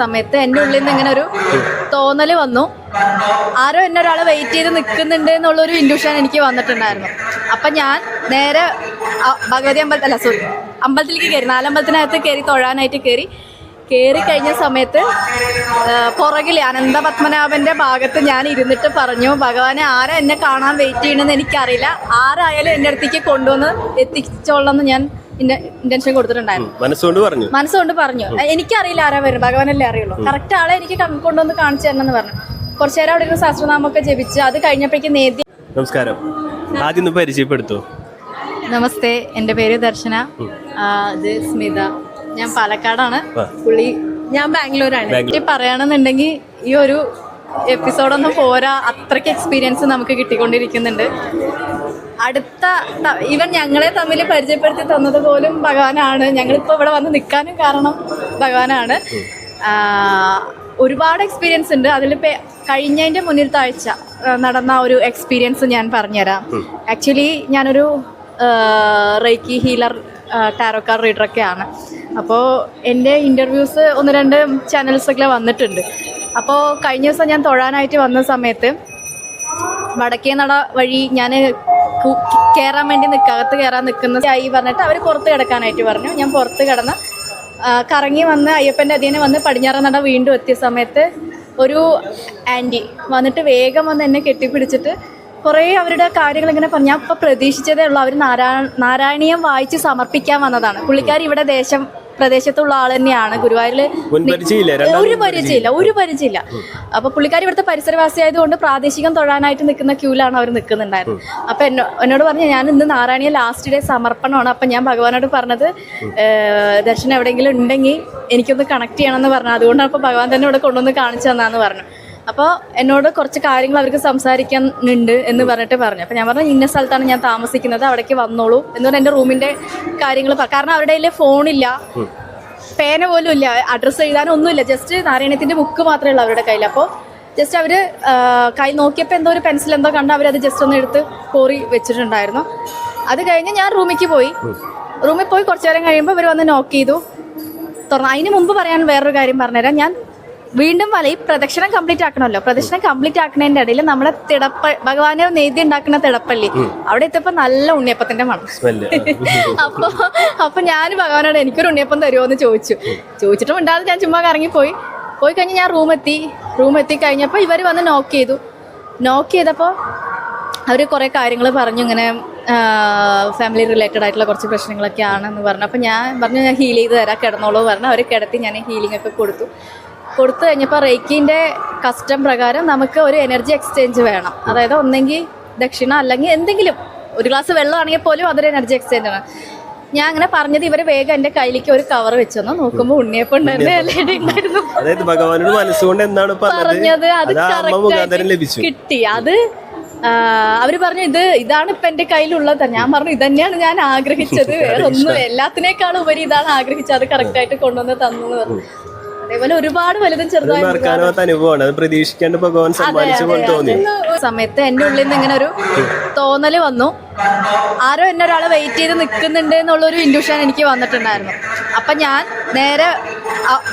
സമയത്ത് എന്റെ ഉള്ളിൽ നിന്ന് ഇങ്ങനെ ഒരു തോന്നൽ വന്നു. ആരോ എന്നെ ഒരാൾ വെയിറ്റ് ചെയ്ത് നിൽക്കുന്നുണ്ട് എന്നുള്ളൊരു ഇൻഡ്യൂഷൻ എനിക്ക് വന്നിട്ടുണ്ടായിരുന്നു. അപ്പം ഞാൻ നേരെ ഭഗവതി അമ്പലത്തിൽ അല്ല സോറി അമ്പലത്തിലേക്ക് കയറി നാലമ്പലത്തിനകത്ത് കയറി തൊഴാനായിട്ട് കയറി കയറി കഴിഞ്ഞ സമയത്ത് പുറകിൽ അനന്തപത്മനാഭന്റെ ഭാഗത്ത് ഞാൻ ഇരുന്നിട്ട് പറഞ്ഞു ഭഗവാനെ ആരാ എന്നെ കാണാൻ വെയിറ്റ് ചെയ്യണമെന്ന് എനിക്കറിയില്ല. ആരായാലും എന്റെ അടുത്തേക്ക് കൊണ്ടുവന്ന് എത്തിച്ചോളണം ഞാൻ ഇന്റൻഷൻ കൊടുത്തിട്ടുണ്ടായിരുന്നു. മനസ്സുകൊണ്ട് പറഞ്ഞു. മനസ്സുകൊണ്ട് പറഞ്ഞു. "എ- എനിക്കറിയില്ല ആരാ വരും ഭഗവാനല്ലേ അറിയുള്ളൂ. കറക്റ്റ് ആളെ എനിക്ക് കൊണ്ടുവന്ന് കാണിച്ചു തരണം എന്ന് പറഞ്ഞു. കുറച്ചു നേരം അവിടെ ഇരുന്ന് സഹസ്രനാമൊക്കെ ജപിച്ച്. അത് കഴിഞ്ഞപ്പോഴേക്ക് നമസ്കാരം. ആദ്യം പരിചയപ്പെടുത്തു. നമസ്തേ. എന്റെ പേര് ദർശന. ഇത് സ്മിത. ഞാൻ പാലക്കാടാണ്. പുള്ളി ഞാൻ ബാംഗ്ലൂരാണ്. പറയുകയാണെന്നുണ്ടെങ്കിൽ ഈ ഒരു എപ്പിസോഡൊന്നും പോരാ. അത്രയ്ക്ക് എക്സ്പീരിയൻസ് നമുക്ക് കിട്ടിക്കൊണ്ടിരിക്കുന്നുണ്ട്. അടുത്ത ഈവൻ ഞങ്ങളെ തമ്മിൽ പരിചയപ്പെടുത്തി തന്നത് പോലും ഭഗവാനാണ്. ഞങ്ങളിപ്പോൾ ഇവിടെ വന്ന് നിൽക്കാനും കാരണം ഭഗവാനാണ്. ഒരുപാട് എക്സ്പീരിയൻസ് ഉണ്ട്. അതിലിപ്പോൾ കഴിഞ്ഞതിന്റെ മുന്നിൽ ആഴ്ച നടന്ന ഒരു എക്സ്പീരിയൻസ് ഞാൻ പറഞ്ഞുതരാം. ആക്ച്വലി ഞാനൊരു റേക്കി ഹീലർ ടാരോക്കാർ റീഡറൊക്കെയാണ് അപ്പോൾ എന്റെ ഇന്റർവ്യൂസ് ഒന്ന് രണ്ട് ചാനൽസൊക്കെ വന്നിട്ടുണ്ട്. അപ്പോൾ കഴിഞ്ഞ ദിവസം ഞാൻ തൊഴാനായിട്ട് വന്ന സമയത്ത് വടക്കേ നട വഴി ഞാൻ കയറാൻ വേണ്ടി നിൽക്കകത്ത് കയറാൻ നിൽക്കുന്ന ആയി പറഞ്ഞിട്ട് അവർ പുറത്ത് കിടക്കാനായിട്ട് പറഞ്ഞു. ഞാൻ പുറത്ത് കിടന്ന് കറങ്ങി വന്ന് അയ്യപ്പന്റെ അധീനം വന്ന് പടിഞ്ഞാറ നട വീണ്ടും എത്തിയ സമയത്ത് ഒരു ആന്റി വന്നിട്ട് വേഗം വന്ന് എന്നെ കെട്ടിപ്പിടിച്ചിട്ട് കുറേ അവരുടെ കാര്യങ്ങൾ ഇങ്ങനെ പറഞ്ഞു. ഞാൻ ഇപ്പോൾ പ്രതീക്ഷിച്ചതേ ഉള്ളൂ അവർ നാരായ നാരായണീയം വായിച്ച് സമർപ്പിക്കാൻ വന്നതാണ്. പുള്ളിക്കാർ ഇവിടെ ദേശം പ്രദേശത്തുള്ള ആൾ തന്നെയാണ് ഗുരുവായൂരിൽ ഒരു പരിചയമില്ല ഒരു പരിചയമില്ല. അപ്പൊ പുള്ളിക്കാരി ഇവിടുത്തെ പരിസരവാസിയായതുകൊണ്ട് പ്രാദേശികം തൊഴാനായിട്ട് നിൽക്കുന്ന ക്യൂലാണ് അവർ നിൽക്കുന്നുണ്ടായിരുന്നത്. അപ്പൊ എന്നോ എന്നോട് പറഞ്ഞു ഞാൻ ഇന്ന് നാരായണീയ ലാസ്റ്റ് ഡേ സമർപ്പണമാണ്. അപ്പൊ ഞാൻ ഭഗവാനോട് പറഞ്ഞത് ദർശനം എവിടെയെങ്കിലും ഉണ്ടെങ്കിൽ എനിക്കൊന്ന് കണക്ട് ചെയ്യണമെന്ന് പറഞ്ഞു. അതുകൊണ്ടാണ് അപ്പൊ ഭഗവാൻ തന്നെ ഇവിടെ കൊണ്ടുവന്ന് കാണിച്ചു തന്നാന്ന് പറഞ്ഞു. അപ്പോൾ എന്നോട് കുറച്ച് കാര്യങ്ങൾ അവർക്ക് സംസാരിക്കാനുണ്ട് എന്ന് പറഞ്ഞിട്ട് പറഞ്ഞു. അപ്പോൾ ഞാൻ പറഞ്ഞു ഇന്ന സ്ഥലത്താണ് ഞാൻ താമസിക്കുന്നത് അവിടേക്ക് വന്നോളൂ എന്ന് പറഞ്ഞാൽ എന്റെ റൂമിന്റെ കാര്യങ്ങൾ കാരണം അവരുടെ കയ്യിൽ ഫോണില്ല. പേന പോലും ഇല്ല. അഡ്രസ്സ് എഴുതാനൊന്നുമില്ല. ജസ്റ്റ് നാരായണത്തിന്റെ ബുക്ക് മാത്രമേ ഉള്ളൂ അവരുടെ കയ്യിൽ അപ്പോൾ ജസ്റ്റ് അവർ കൈ നോക്കിയപ്പോൾ എന്തോ ഒരു പെൻസിൽ എന്തോ കണ്ട് അവരത് ജസ്റ്റ് ഒന്ന് എടുത്ത് കോറി വെച്ചിട്ടുണ്ടായിരുന്നു. അത് കഴിഞ്ഞ് ഞാൻ റൂമിലേക്ക് പോയി. റൂമിൽ പോയി കുറച്ചു നേരം കഴിയുമ്പോൾ ഇവർ വന്ന് നോക്ക് ചെയ്തു. തുറന്നു അതിന് മുമ്പ് പറയാൻ വേറൊരു കാര്യം പറഞ്ഞുതരാം. ഞാൻ വീണ്ടും വല ഈ പ്രദക്ഷിണം കംപ്ലീറ്റ് ആക്കണമല്ലോ. പ്രദക്ഷിണം കംപ്ലീറ്റ് ആക്കുന്നതിന്റെ ഇടയിൽ നമ്മളെ തിടപ്പ ഭഗവാനെ നെയ്തി ഉണ്ടാക്കുന്ന തിടപ്പള്ളി. അവിടെ എത്തിയപ്പോ നല്ല ഉണ്ണിയപ്പത്തിന്റെ മണം. അപ്പൊ അപ്പൊ ഞാൻ ഭഗവാനോട് എനിക്കൊരു ഉണ്ണിയപ്പം തരുമോ എന്ന് ചോദിച്ചു ചോദിച്ചിട്ടും ഉണ്ടാകും ഞാൻ ചുമ്മാ കറങ്ങി പോയി പോയി കഴിഞ്ഞ് ഞാൻ റൂം എത്തി. റൂം എത്തി കഴിഞ്ഞപ്പോൾ ഇവർ വന്ന് നോക്ക് ചെയ്തു. നോക്ക് ചെയ്തപ്പോൾ അവർ കുറേ കാര്യങ്ങൾ പറഞ്ഞു. ഇങ്ങനെ ഫാമിലി റിലേറ്റഡ് ആയിട്ടുള്ള കുറച്ച് പ്രശ്നങ്ങളൊക്കെ ആണെന്ന് പറഞ്ഞു. അപ്പോൾ ഞാൻ പറഞ്ഞു ഞാൻ ഹീൽ ചെയ്ത് തരാം. കിടന്നോളൂ പറഞ്ഞു. അവർ കിടത്തി ഞാൻ ഹീലിംഗ് ഒക്കെ കൊടുത്തു. കൊടുത്തു കഴിഞ്ഞപ്പോൾ റേക്കിന്റെ കസ്റ്റം പ്രകാരം നമുക്ക് ഒരു എനർജി എക്സ്ചേഞ്ച് വേണം. അതായത് ഒന്നെങ്കിൽ ദക്ഷിണ അല്ലെങ്കിൽ എന്തെങ്കിലും. ഒരു ഗ്ലാസ് വെള്ളമാണെങ്കിൽ പോലും അതൊരു എനർജി എക്സ്ചേഞ്ച് ആണ്. ഞാൻ അങ്ങനെ പറഞ്ഞത് ഇവർ വേഗം എന്റെ കയ്യിലേക്ക് ഒരു കവർ വെച്ചെന്ന് നോക്കുമ്പോൾ ഉണ്ണിയപ്പം തന്നെ ഉണ്ടായിരുന്നു. അതായത് ഭഗവാനോട് മനസ്സുകൊണ്ട് എന്താണ് പറഞ്ഞത്? അത് കിട്ടി. അത് അവർ പറഞ്ഞു ഇത് ഇതാണ് ഇപ്പൊ എന്റെ കയ്യിലുള്ളത്. ഞാൻ പറഞ്ഞു ഇതന്നെയാണ് ഞാൻ ആഗ്രഹിച്ചത്. വേറെ ഒന്നും എല്ലാത്തിനേക്കാളും ഉപരി ഇതാണ് ആഗ്രഹിച്ചത്. അത് കറക്റ്റ് ആയിട്ട് കൊണ്ടുവന്ന് തന്നു പറഞ്ഞു. അതേപോലെ ഒരുപാട് വലുതും ചെറുതായിട്ട് ചെറുതായും അനുഭവമാണ് അത് പ്രതീക്ഷിക്കാണ്ട് ഭഗവാൻ സമ്മാനിച്ചു പോലെ തോന്നി. സമയത്ത് എന്റെ ഉള്ളിൽ നിന്ന് ഇങ്ങനെ ഒരു തോന്നൽ വന്നു. ആരോ എന്നെ ഒരാൾ വെയിറ്റ് ചെയ്ത് നിൽക്കുന്നുണ്ട് എന്നുള്ള ഒരു ഇൻഡ്യൂഷൻ എനിക്ക് വന്നിട്ടുണ്ടായിരുന്നു. അപ്പൊ ഞാൻ നേരെ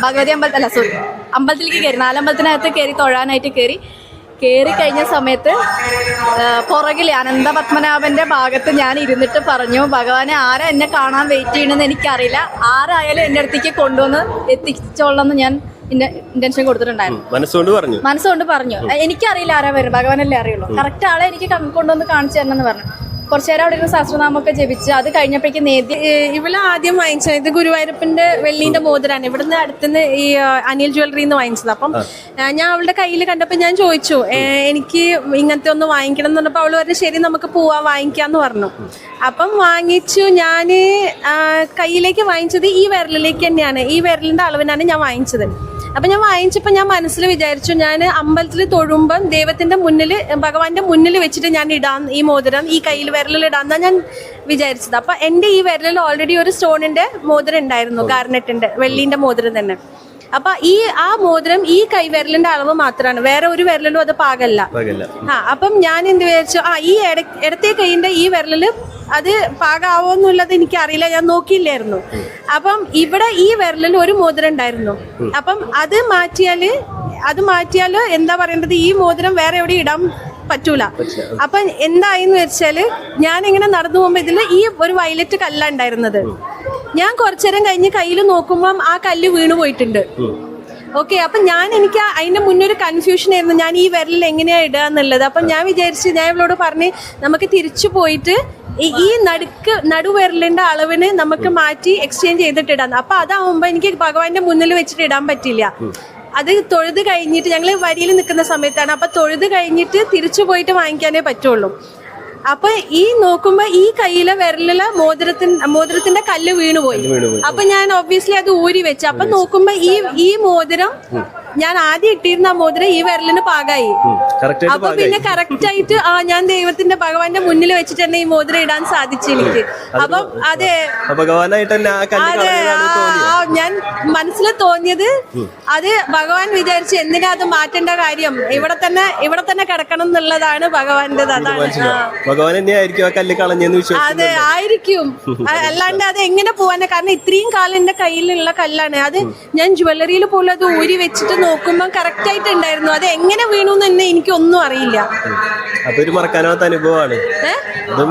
ഭഗവതി അമ്പലത്തിൽ അല്ല സോറി അമ്പലത്തിലേക്ക് കയറി നാലമ്പലത്തിനകത്ത് കയറി തൊഴാനായിട്ട് കയറി കയറി കഴിഞ്ഞ സമയത്ത് പുറകിൽ അനന്തപത്മനാഭന്റെ ഭാഗത്ത് ഞാൻ ഇരുന്നിട്ട് പറഞ്ഞു ഭഗവാനെ ആരാ എന്നെ കാണാൻ വെയിറ്റ് ചെയ്യണമെന്ന് എനിക്കറിയില്ല. ആരായാലും എന്റെ അടുത്തേക്ക് കൊണ്ടുവന്ന് എത്തിച്ചോളണം എന്ന് ഞാൻ ഇന്റൻഷൻ കൊടുത്തിട്ടുണ്ടായിരുന്നു. മനസ്സുകൊണ്ട് പറഞ്ഞു. മനസ്സുകൊണ്ട് പറഞ്ഞു. "എ- എനിക്കറിയില്ല ആരാ വരും ഭഗവാനല്ലേ അറിയുള്ളൂ. കറക്റ്റ് ആളെ എനിക്ക് കൊണ്ടുവന്ന് കാണിച്ചു തരണം എന്ന് പറഞ്ഞു. കുറച്ചു നേരം അവിടെ ഒരു സഹസ്രനാമൊക്കെ ജപിച്ച് അത് കഴിഞ്ഞപ്പോഴേക്ക് നേതി ഇവിടെ ആദ്യം വാങ്ങിച്ചത്. ഇത് ഗുരുവായൂരപ്പന്റെ വെള്ളിന്റെ മോതിരാണ്. ഇവിടുന്ന് അടുത്തുനിന്ന് ഈ അനിൽ ജ്വല്ലറി എന്ന് വാങ്ങിച്ചത്. അപ്പം ഞാൻ അവളുടെ കയ്യിൽ കണ്ടപ്പോൾ ഞാൻ ചോദിച്ചു "ഏ, എനിക്ക് ഇങ്ങനത്തെ ഒന്ന് വാങ്ങിക്കണം എന്ന് പറഞ്ഞപ്പോൾ അവൾ പറഞ്ഞു ശരി നമുക്ക് പോവാ വാങ്ങിക്കാന്ന് പറഞ്ഞു. അപ്പം വാങ്ങിച്ചു. ഞാൻ കയ്യിലേക്ക് വാങ്ങിച്ചത് ഈ വിരലിലേക്ക് തന്നെയാണ്. ഈ വിരലിന്റെ അളവിനാണ് ഞാൻ വാങ്ങിച്ചത്. അപ്പൊ ഞാൻ വാങ്ങിച്ചപ്പോൾ ഞാൻ മനസ്സിൽ വിചാരിച്ചു ഞാൻ അമ്പലത്തിൽ തൊഴുമ്പം ദൈവത്തിന്റെ മുന്നിൽ ഭഗവാന്റെ മുന്നിൽ വെച്ചിട്ട് ഞാൻ ഇടാൻ ഈ മോതിരം ഈ കയ്യിൽ വിരലിൽ ഇടാന്നാ ഞാൻ വിചാരിച്ചത്. അപ്പൊ എന്റെ ഈ വിരലിൽ ഓൾറെഡി ഒരു സ്റ്റോണിന്റെ മോതിരം ഉണ്ടായിരുന്നു ഗാർനെറ്റിന്റെ വെള്ളിന്റെ മോതിരം തന്നെ. അപ്പൊ ഈ ആ മോതിരം ഈ കൈവിരലിന്റെ അളവ് മാത്രമാണ് വേറെ ഒരു വിരലിലും അത് പാകല്ല. ആ അപ്പം ഞാൻ എന്ത് വിചാരിച്ചു? ആ ഈ ഇട- ഇടത്തെ കൈയിന്റെ ഈ വിരലിൽ അത് പാകാവോന്നുള്ളത് എനിക്ക് അറിയില്ല ഞാൻ നോക്കിയില്ലായിരുന്നു. അപ്പം ഇവിടെ ഈ വിരലിൽ ഒരു മോതിരം ഉണ്ടായിരുന്നു. അപ്പം അത് മാറ്റിയാൽ അത് മാറ്റിയാൽ എന്താ പറയേണ്ടത്? ഈ മോതിരം വേറെ എവിടെ ഇടാൻ പറ്റൂല. അപ്പൊ എന്തായിന്ന് വെച്ചാൽ ഞാൻ ഇങ്ങനെ നടന്നു പോകുമ്പോ ഇതിൽ ഈ ഒരു വയലറ്റ് കല്ല ഉണ്ടായിരുന്നത്. ഞാൻ കുറച്ചേരം കഴിഞ്ഞ് കയ്യിൽ നോക്കുമ്പം ആ കല്ല് വീണു പോയിട്ടുണ്ട്. ഓക്കെ അപ്പൊ ഞാൻ എനിക്ക് അതിന്റെ മുന്നേ ഒരു കൺഫ്യൂഷൻ ആയിരുന്നു. ഞാൻ ഈ വിരലിൽ എങ്ങനെയാ ഇടുക എന്നുള്ളത്. അപ്പൊ ഞാൻ വിചാരിച്ചു ഞാൻ ഇവളോട് പറഞ്ഞ് നമുക്ക് തിരിച്ചു പോയിട്ട് ഈ- ഈ നടുക്ക് നടുവിരലിന്റെ അളവിന് നമുക്ക് മാറ്റി എക്സ്ചേഞ്ച് ചെയ്തിട്ട് ഇടാം. അപ്പൊ അതാവുമ്പോ എനിക്ക് ഭഗവാന്റെ മുന്നിൽ വെച്ചിട്ട് ഇടാൻ പറ്റില്ല. അത് തൊഴുത് കഴിഞ്ഞിട്ട് ഞങ്ങൾ വരിയിൽ നിൽക്കുന്ന സമയത്താണ്. അപ്പൊ തൊഴുത് കഴിഞ്ഞിട്ട് തിരിച്ചു പോയിട്ട് വാങ്ങിക്കാനേ പറ്റുള്ളൂ. അപ്പൊ ഈ നോക്കുമ്പോ ഈ കയ്യിലെ വിരലിലെ മോതിരത്തിന് മോതിരത്തിന്റെ കല്ല് വീണുപോയി. അപ്പൊ ഞാൻ ഒബ്വിയസ്ലി അത് ഊരി വെച്ചു. അപ്പൊ നോക്കുമ്പോ ഈ ഈ മോതിരം ഞാൻ ആദ്യം ഇട്ടിരുന്ന ആ മോതിരം ഈ വിരലിന് പാകായി. അപ്പൊ പിന്നെ കറക്റ്റ് ആയിട്ട് ആ ഞാൻ ദൈവത്തിന്റെ ഭഗവാന്റെ മുന്നിൽ വെച്ചിട്ട് തന്നെ ഈ മോതിരം ഇടാൻ സാധിച്ചു എനിക്ക്. അപ്പം അതെ. അതെ. ഞാൻ മനസ്സിൽ തോന്നിയത് അത് ഭഗവാൻ വിചാരിച്ചു എന്തിനാ അത് മാറ്റേണ്ട കാര്യം? ഇവിടെ തന്നെ ഇവിടെ തന്നെ കിടക്കണം എന്നുള്ളതാണ് ഭഗവാന്റെ അതാണ്. ഭഗവാൻ തന്നെയായിരിക്കും ആ കല്ല് കളഞ്ഞെന്ന് വിശ്വസിച്ചു അതെ ആയിരിക്കും. അ- അല്ലാണ്ട് അത് എങ്ങനെ പോവാനാ? കാരണം ഇത്രയും കാലം എന്റെ കയ്യിലുള്ള കല്ലാണ്. അത് ഞാൻ ജ്വല്ലറിയിൽ പോലും അത് ഊരി വെച്ചിട്ട് നോക്കുമ്പോൾ കറക്റ്റ് ആയിട്ട് ഉണ്ടായിരുന്നു അത് എങ്ങനെ വീണു എന്ന് തന്നെ എനിക്കൊന്നും അറിയില്ല. അതൊരു മറക്കാനാവാത്ത അനുഭവമാണ്. ഏ? അത്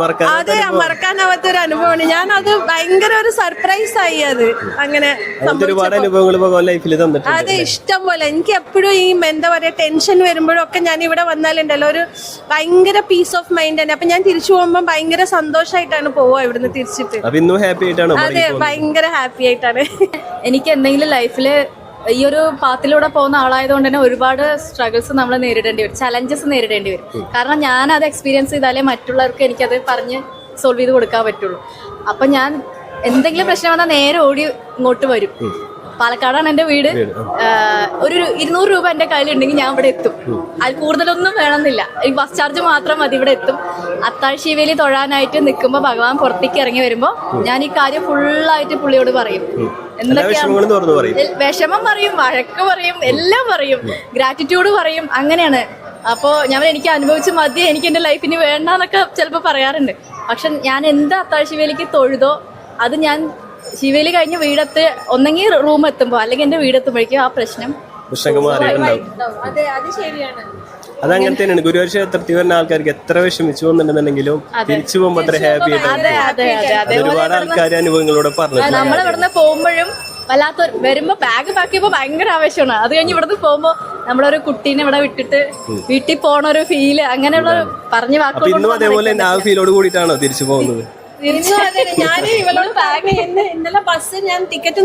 മറക്കാനാവാത്ത ഒരു അനുഭവമാണ്. ഞാൻ അത് ഭയങ്കര ഒരു സർപ്രൈസ് ആയി അത്. അങ്ങനെ അങ്ങനത്തെ ഒരുപാട് അനുഭവങ്ങൾ ഭഗവാൻ ലൈഫിൽ തന്നിട്ടുണ്ട് അതെ ഇഷ്ടം പോലെ. എനിക്ക് എപ്പോഴും ഈ എന്താ പറയാ ടെൻഷൻ വരുമ്പോഴും ഒക്കെ ഞാൻ ഇവിടെ വന്നാലുണ്ടല്ലോ ഒരു ഭയങ്കര പീസ് ഓഫ് മൈൻഡ് തന്നെ. അപ്പൊ ഞാൻ തിരിച്ചു പോകുമ്പോൾ ഭയങ്കര സന്തോഷമായിട്ടാണ് പോവുക ഇവിടുന്ന് തിരിച്ചിട്ട്. അപ്പൊ ഇന്നും ഹാപ്പി ആയിട്ടാണോ? അതെ ഭയങ്കര ഹാപ്പി ആയിട്ടാണ്. എനിക്ക് എന്തെങ്കിലും ലൈഫിൽ ഈ ഒരു പാത്തിലൂടെ പോകുന്ന ആളായതുകൊണ്ട് തന്നെ ഒരുപാട് സ്ട്രഗിൾസ് നമ്മൾ നേരിടേണ്ടി വരും. ചലഞ്ചസ് നേരിടേണ്ടി വരും. കാരണം ഞാൻ അത് എക്സ്പീരിയൻസ് ചെയ്താലേ മറ്റുള്ളവർക്ക് എനിക്കത് പറഞ്ഞ് സോൾവ് ചെയ്ത് കൊടുക്കാൻ പറ്റുള്ളൂ. അപ്പം ഞാൻ എന്തെങ്കിലും പ്രശ്നം വന്നാൽ നേരെ ഓടി ഇങ്ങോട്ട് വരും. പാലക്കാടാണ് എന്റെ വീട്. ഒരു ഇരുന്നൂറ് രൂപ എന്റെ കയ്യിലുണ്ടെങ്കിൽ ഞാൻ ഇവിടെ എത്തും. അതിൽ കൂടുതലൊന്നും വേണമെന്നില്ല. ഈ ബസ് ചാർജ് മാത്രം മതി ഇവിടെ എത്തും. അത്താഴ്ചീവേലി തൊഴാനായിട്ട് നിൽക്കുമ്പോൾ ഭഗവാൻ പുറത്തേക്ക് ഇറങ്ങി വരുമ്പോൾ ഞാൻ ഈ കാര്യം ഫുള്ളായിട്ട് പുള്ളിയോട് പറയും. എന്തൊക്കെയാണ് വിഷമം പറയും വഴക്ക് പറയും എല്ലാം പറയും ഗ്രാറ്റിറ്റ്യൂഡ് പറയും അങ്ങനെയാണ്. അപ്പോൾ ഞാൻ എനിക്ക് അനുഭവിച്ച് മതി എനിക്ക് എന്റെ ലൈഫിന് വേണ്ട എന്നൊക്കെ ചിലപ്പോൾ പറയാറുണ്ട്. പക്ഷെ ഞാൻ എന്ത് അത്താഴ്ച വേലിക്ക് തൊഴുതോ അത് ഞാൻ ശിവേലി കഴിഞ്ഞ് വീടെത്ത് ഒന്നെങ്കിൽ റൂം എത്തുമ്പോൾ അല്ലെങ്കിൽ എന്റെ വീടെത്തുമ്പോഴേക്കും ആ പ്രശ്നം പ്രശ്നമൊക്കെ മാറിയിട്ടുണ്ടാവും അതെ അത് ശരിയാണ്. അത് അങ്ങനെ തന്നെയാണ്. ഗുരുവായൂർ ക്ഷേത്രത്തിൽ വരുന്ന ആൾക്കാർക്ക് എത്ര വിഷമിച്ചു പോകുന്നുണ്ടെന്നുണ്ടെങ്കിലും തിരിച്ചു പോകുമ്പോൾ അത്ര ഹാപ്പി ആയിട്ടാണ് ഒരുപാട് ആൾക്കാർ അനുഭവങ്ങളോട് പറഞ്ഞു നമ്മൾ ഇവിടുന്ന് പോകുമ്പോഴും വല്ലാത്ത വരുമ്പോ ബാഗ് പാക്കിയപ്പോ ഭയങ്കര ആവശ്യമാണ് അത് കഴിഞ്ഞ് ഇവിടുന്ന് പോകുമ്പോ നമ്മളൊരു കുട്ടീനെ ഇവിടെ വിട്ടിട്ട് വീട്ടിൽ പോണ ഒരു ഫീൽ അങ്ങനെയുള്ള പറഞ്ഞു വാക്കുകൾ ഇന്നും അതേപോലെ ആ ഫീലോട് കൂടിയിട്ടാണോ തിരിച്ചു പോകുന്നത്? ഞാൻ ഇവളോട് ബാഗ് ഇന്നലെ ബസ് ഞാൻ ടിക്കറ്റ്